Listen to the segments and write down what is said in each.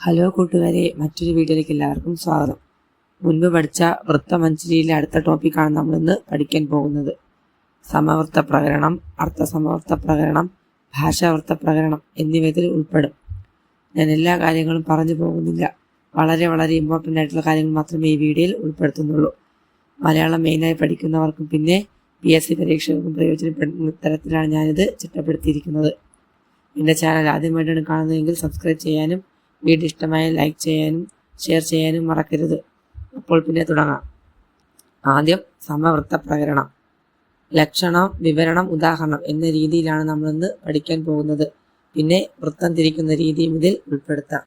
Hello കൂട്ടുകാരെ മറ്റൊരു വീഡിയോയിലേക്ക് എല്ലാവർക്കും സ്വാഗതം. മുൻപ് പഠിച്ച വൃത്തമഞ്ചരിയിലെ അടുത്ത ടോപ്പിക്കാണ് നമ്മൾ ഇന്ന് പഠിക്കാൻ പോകുന്നത്. സമവൃത്ത പ്രകരണം അർത്ഥസമവർത്ത പ്രകരണം ഭാഷാവൃത്ത പ്രകരണം എന്നിവ ഇതിൽ ഉൾപ്പെടും. ഞാൻ എല്ലാ കാര്യങ്ങളും പറഞ്ഞു പോകുന്നില്ല. വളരെ വളരെ ഇമ്പോർട്ടന്റ് ആയിട്ടുള്ള കാര്യങ്ങൾ മാത്രമേ ഈ വീഡിയോയിൽ ഉൾപ്പെടുത്തുന്നുള്ളൂ. മലയാളം മെയിനായി പഠിക്കുന്നവർക്കും പിന്നെ പി എസ് സി പരീക്ഷകൾക്കും പ്രയോജനപ്പെടുന്ന തരത്തിലാണ് ഞാനിത് ചിട്ടപ്പെടുത്തിയിരിക്കുന്നത്. എന്റെ ചാനൽ ആദ്യമായിട്ടാണ് കാണുന്നതെങ്കിൽ സബ്സ്ക്രൈബ് ചെയ്യാനും വീഡിയോ ഇഷ്ടമായ ലൈക്ക് ചെയ്യാനും ഷെയർ ചെയ്യാനും മറക്കരുത്. അപ്പോൾ പിന്നെ തുടങ്ങാം. ആദ്യം സമവൃത്ത പ്രകരണം ലക്ഷണം വിവരണം ഉദാഹരണം എന്ന രീതിയിലാണ് നമ്മളിന്ന് പഠിക്കാൻ പോകുന്നത്. പിന്നെ വൃത്തം തിരിക്കുന്ന രീതിയും ഇതിൽ ഉൾപ്പെടുത്താം.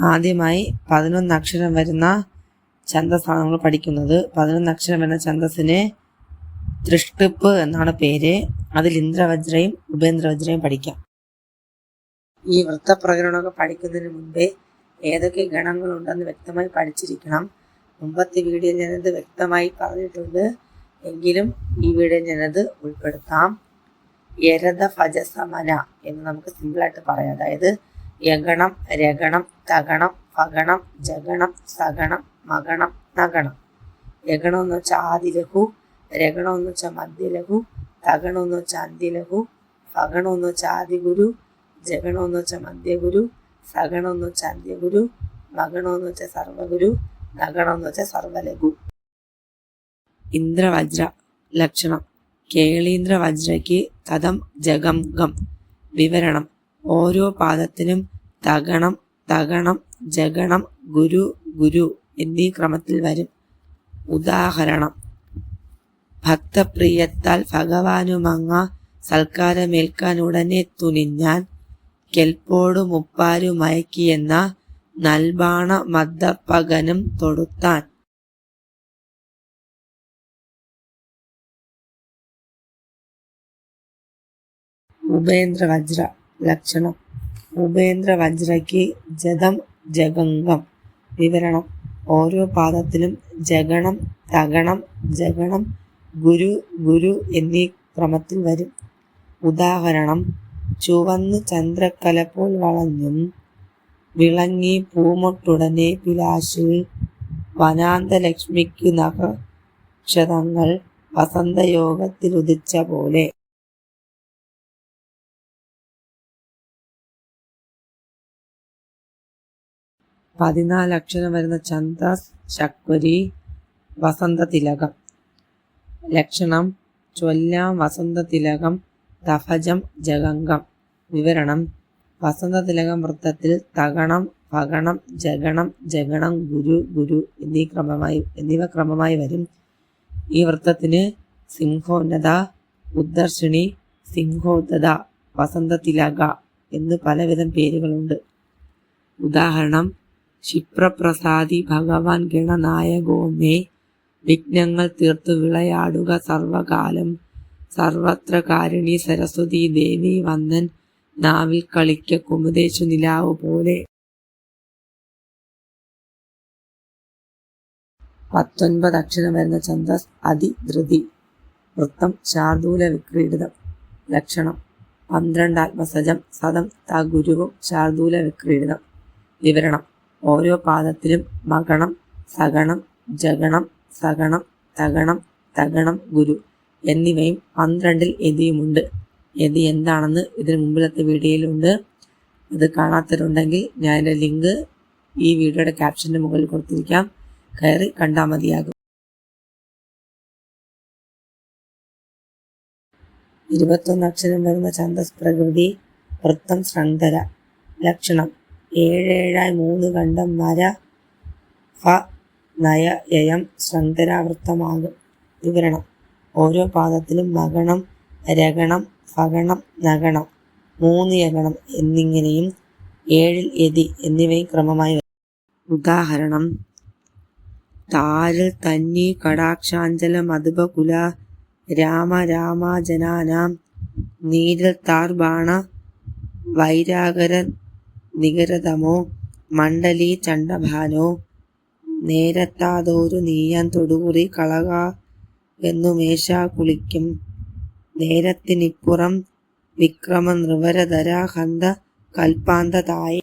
ആദ്യമായി പതിനൊന്ന് അക്ഷരം വരുന്ന ഛന്തസ്സാണ് നമ്മൾ പഠിക്കുന്നത്. പതിനൊന്ന് അക്ഷരം വരുന്ന ഛന്തസ്സിന് തൃഷ്ടിപ്പ് എന്നാണ് പേര്. അതിൽ ഇന്ദ്രവജ്രയും ഉപേന്ദ്രവജ്രയും പഠിക്കാം. ഈ വൃത്തപ്രകരണമൊക്കെ പഠിക്കുന്നതിന് മുമ്പേ ഏതൊക്കെ ഗണങ്ങളുണ്ടെന്ന് വ്യക്തമായി പഠിച്ചിരിക്കണം. മുമ്പത്തെ വീഡിയോ ഞാനത് വ്യക്തമായി പറഞ്ഞിട്ടുണ്ട്. എങ്കിലും ഈ വീഡിയോ ഞാനത് ഉൾപ്പെടുത്താം. എരത ഫജസമന എന്ന് നമുക്ക് സിമ്പിളായിട്ട് പറയാം. അതായത് യഗണം രഗണം തകണം ഫഗണം ജഗണം സഗണം മകണം നഗണം. യഗണം എന്ന് വെച്ചാൽ ആദിലഘു രഗണം എന്ന് വെച്ചാൽ മധ്യലഘു തകണം എന്ന് വെച്ചാൽ അന്തിലഘു ഫഗണം എന്ന് വെച്ചാൽ ആദിഗുരു ജഗണം എന്ന് വെച്ചാൽ മധ്യഗുരു സഗണമെന്ന് വെച്ചാൽ അന്ത്യഗുരു മകണമെന്ന് വെച്ചാൽ സർവഗുരു നഗണമെന്ന് വെച്ചാൽ സർവലഘു. ഇന്ദ്രവജ്ര ലക്ഷണം. കേളീന്ദ്ര വജ്രയ്ക്ക് ജഗം ഗം. വിവരണം. ഓരോ പാദത്തിനും തകണം തകണം ജഗണം ഗുരു ഗുരു എന്നീ ക്രമത്തിൽ വരും. ഉദാഹരണം. ഭക്തപ്രിയത്താൽ ഭഗവാനുമങ്ങ സൽക്കാരമേൽക്കാൻ ഉടനെ തുനിഞ്ഞാൻ കെൽപ്പോടു മുപ്പാരു മയക്കിയെന്ന നൽബാണ മദ്ദപ്പകനും തൊടുത്താൻ. ഉപേന്ദ്ര വജ്ര ലക്ഷണം. ഉപേന്ദ്ര വജ്രയ്ക്ക് ജതം ജഗംഗം. വിവരണം. ഓരോ പാദത്തിലും ജഗണം തകണം ജഗണം ഗുരു ഗുരു എന്നീ ക്രമത്തിൽ വരും. ഉദാഹരണം. ചുവന്ന് ചന്ദ്രക്കല പോൽ വളഞ്ഞും വിളങ്ങി പൂമൊട്ടുടനെ പിലാശിൽ വനാന്തലക്ഷ്മിക്ക് നക്ഷതങ്ങൾ വസന്തയോഗത്തിലുദിച്ച പോലെ. പതിനാല് അക്ഷരം വരുന്ന ഛന്ദസ് ശക്വരി വസന്ത തിലകം ലക്ഷണം ചൊല്ലാം വസന്തതിലകം തഫജം ജഗംഗം. വിവരണം. വസന്തതിലകം വൃത്തത്തിൽ തകണം പകണം ജഗണം ജഗണം ഗുരു ഗുരു എന്നീ ക്രമമായി എന്നിവ ക്രമമായി വരും. ഈ വൃത്തത്തിന് സിംഹോന്നത ഉദ്ദർശിണി സിംഹോദത വസന്തതിലക എന്ന് പലവിധം പേരുകളുണ്ട്. ഉദാഹരണം ക്ഷിപ്രപ്രസാദി ഭഗവാൻ ഗണനായകോമേ വിഘ്നങ്ങൾ തീർത്തു വിളയാടുക സർവകാലം സർവത്ര കാരുണി സരസ്വതി ദേവി വന്ദൻ. നാവിൽ കളിക്ക കുമുദേശു നിലാവ് പോലെ. പത്തൊൻപത് അക്ഷരം വരുന്ന ഛന്ദസ് അതിധൃതി. വൃത്തം ശാർദൂല വിക്രീഡിതം. ലക്ഷണം പന്ത്രണ്ട് ആത്മസജം സദം ഗുരുവും ശാർദൂല വിക്രീഡിതം. വിവരണം ഓരോ പാദത്തിലും മകണം സഗണം ജഗണം സഗണം തകണം തകണം ഗുരു. എന്നിവയും പന്ത്രണ്ടിൽ എതിയുമുണ്ട്. എതി എന്താണെന്ന് ഇതിന് മുമ്പിലത്തെ വീഡിയോയിലുണ്ട്. അത് കാണാത്തവരുണ്ടെങ്കിൽ ഞാൻ എന്റെ ലിങ്ക് ഈ വീഡിയോയുടെ ക്യാപ്ഷന്റെ മുകളിൽ കൊടുത്തിരിക്കാം. കയറി കണ്ടാൽ മതിയാകും. ഇരുപത്തൊന്ന് അക്ഷരം വരുന്ന ഛന്ദസ് പ്രകൃതി വൃത്തം ശൃംഖല ലക്ഷണം ഏഴേഴായി മൂന്ന് കണ്ടം വര ഫ നയ യയം ശൃംഖലാവൃത്തമാകും വിവരണം. ഓരോ പാദത്തിലും മകണം രഗണം ഫകണം നഗണം മൂന്ന് യഗണം എന്നിങ്ങനെയും ഏഴിൽ യതി എന്നിവയും ക്രമമായി ഉദാഹരണം താരിൽ തന്നി കടാക്ഷാഞ്ചല മധുപകുല രാമ രാമാജനാനാം നീരിൽ താർബാണ വൈരാഗര നികരതമോ മണ്ഡലി ചണ്ഡഭാനോ നേരത്താതോരു നീയാൻ തൊടുകുറി കളക എന്നുമേശ കുളിക്കും. നേരത്തിനിപ്പുറം വിക്രമ നൃവരധരാഹന്ത കൽപ്പാന്തതായി.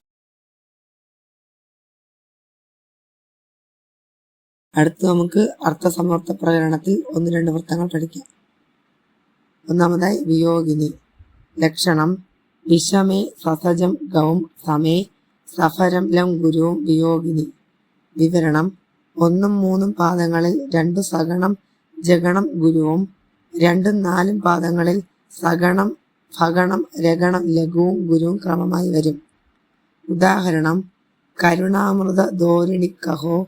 അടുത്ത് നമുക്ക് അർത്ഥസമർത്ഥ പ്രകരണത്തിൽ ഒന്ന് രണ്ട് വൃത്തങ്ങൾ പഠിക്കാം. ഒന്നാമതായി വിയോഗിനി. ലക്ഷണം. വിഷമേ സസജം ഗൗം സമേ സഫരം ലം ഗുരുവും വിയോഗിനി. വിവരണം. ഒന്നും മൂന്നും പാദങ്ങളിൽ രണ്ടു സഗണം ജഗണം ഗുരുവും. രണ്ടും നാലും പാദങ്ങളിൽ സഗണം ഫഗണം രഗണം ലഘുവും ഗുരുവും ക്രമമായി വരും. ഉദാഹരണം കരുണാമൃത ധോരിണി കഹോ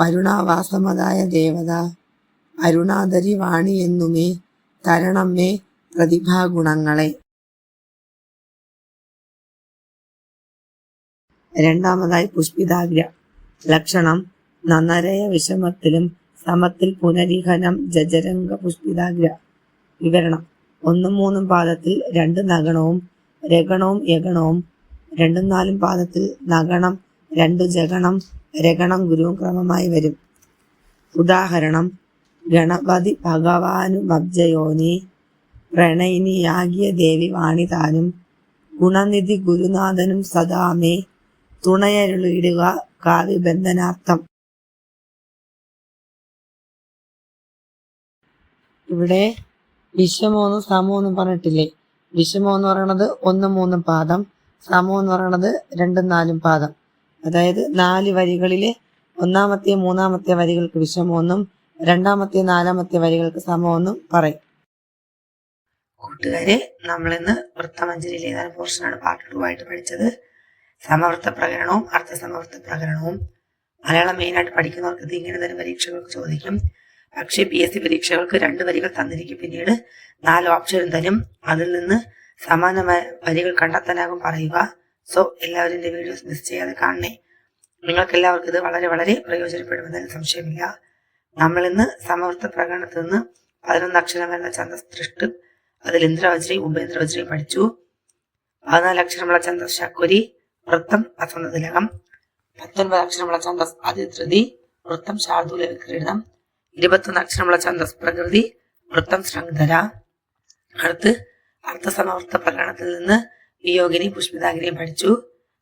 വരുണാവാസമതായ ദേവത. അരുണാധരി വാണി എന്നുമേ തരണമേ പ്രതിഭാഗുണങ്ങളെ. രണ്ടാമതായി പുഷ്പിതാഗ്ര. ലക്ഷണം നന്നരയ വിഷമത്തിലും സമത്തിൽ പുനരിഹനം ജജരംഗ പുഷ്പിതാഗ്ര. വിവരണം. ഒന്നും മൂന്നും പാദത്തിൽ രണ്ട് നഗണവും രഗണവും യഗണവും രണ്ടും നാലും പാദത്തിൽ നഗണം രണ്ടു ജഗണം രഗണം ഗുരുവും ക്രമമായി വരും. ഉദാഹരണം. ഗണപതി ഭഗവാനു മബ്ജയോനി പ്രണയിനിയാകിയ ദേവി വാണിതാനും ഗുണനിധി ഗുരുനാഥനും സദാമേ തുണയരുളിയിടുക കാവ്യബന്ധനാർത്ഥം. ഇവിടെ വിഷമോന്ന് സമോ എന്നും പറഞ്ഞിട്ടില്ലേ? വിഷമോ എന്ന് പറയണത് ഒന്നും മൂന്നും പാദം സമോ എന്ന് പറയണത് രണ്ടും നാലും പാദം. അതായത് നാല് വരികളിലെ ഒന്നാമത്തെ മൂന്നാമത്തെ വരികൾക്ക് വിഷമമെന്നും രണ്ടാമത്തെ നാലാമത്തെ വരികൾക്ക് സമമെന്നും പറയും. കൂട്ടുകാരെ നമ്മളിന്ന് വൃത്തമഞ്ജരിയിലെ ഏതാനും പോർഷനാണ് പാർട്ട് ടു ആയിട്ട് പഠിച്ചത്. സമവൃത്ത പ്രകരണവും അർത്ഥ സമവൃത്ത പ്രകരണവും. മലയാളം മെയിനായിട്ട് പഠിക്കുന്നവർക്ക് ഇത് ഇങ്ങനെ തന്നെ പരീക്ഷകൾക്ക് ചോദിക്കും. പക്ഷേ പി എസ് സി പരീക്ഷകൾക്ക് രണ്ട് വരികൾ തന്നിരിക്കും. പിന്നീട് നാല് ഓപ്ഷൻ തരും അതിൽ നിന്ന് സമാനമായ വരികൾ കണ്ടെത്താനാകും പറയുക. സോ എല്ലാവരും എന്റെ വീഡിയോസ് മിസ് ചെയ്യാതെ കാണണേ. നിങ്ങൾക്ക് എല്ലാവർക്കും ഇത് വളരെ വളരെ പ്രയോജനപ്പെടുമെന്നതിന് സംശയമില്ല. നമ്മൾ ഇന്ന് സമവൃത്ത പ്രകടനത്തിൽ നിന്ന് പതിനൊന്ന് അക്ഷരം വരുന്ന ഛന്ദസ് ദൃഷ്ട് അതിൽ ഇന്ദ്രവജ്രയും ഉപേന്ദ്രവജ്രയും പഠിച്ചു. പതിനാല് അക്ഷരമുള്ള ഛന്ദസ് ശക്കുരി വൃത്തം വസന്തതിലകം പത്തൊൻപത് അക്ഷരമുള്ള ഛന്ദസ് അതിധൃതി വൃത്തം ശാർദൂല വിക്രീഡം ഇരുപത്തൊന്ന് അക്ഷരമുള്ള ഛന്ദസ് പ്രകൃതി വൃത്തം ശൃംഖല അടുത്ത് അർത്ഥസമവൃത്ത പ്രകടനത്തിൽ നിന്ന് വിയോഗിനി പുഷ്പിതാഗിനിയും പഠിച്ചു.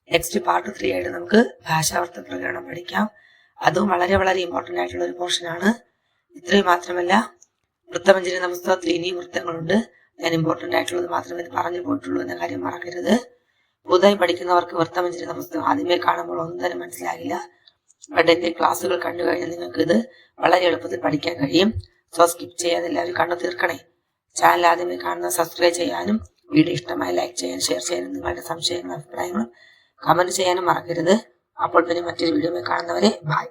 നെക്സ്റ്റ് പാർട്ട് ത്രീ ആയിട്ട് നമുക്ക് ഭാഷാവർത്ത പ്രകടനം പഠിക്കാം. അതും വളരെ വളരെ ഇമ്പോർട്ടന്റ് ആയിട്ടുള്ള ഒരു പോർഷനാണ് ഇത്രയും മാത്രമല്ല വൃത്തമഞ്ജരി എന്ന പുസ്തകത്തിൽ ഇനിയും വൃത്തങ്ങളുണ്ട്. ഞാൻ ഇമ്പോർട്ടന്റ് ആയിട്ടുള്ളത് മാത്രമേ പറഞ്ഞു പോയിട്ടുള്ളൂ എന്ന കാര്യം മറക്കരുത്. പുതുതായി പഠിക്കുന്നവർക്ക് വൃത്തമഞ്ജരി പുസ്തകം ആദ്യമേ കാണുമ്പോൾ ഒന്നും തന്നെ മനസ്സിലാകില്ല. എന്റെ ക്ലാസ്സുകൾ കണ്ടു കഴിഞ്ഞാൽ നിങ്ങൾക്ക് ഇത് വളരെ എളുപ്പത്തിൽ പഠിക്കാൻ കഴിയും. സോ സ്കിപ്പ് ചെയ്യാതെ എല്ലാവരും കണ്ടു തീർക്കണേ. ചാനൽ ആദ്യമേ കാണുന്ന സബ്സ്ക്രൈബ് ചെയ്യാനും വീഡിയോ ഇഷ്ടമായി ലൈക്ക് ചെയ്യാനും ഷെയർ ചെയ്യാനും നിങ്ങളുടെ സംശയങ്ങളും അഭിപ്രായങ്ങളും കമന്റ് ചെയ്യാനും മറക്കരുത്. അപ്പോൾ പിന്നെ മറ്റൊരു വീഡിയോ കാണുന്നവരെ ബൈ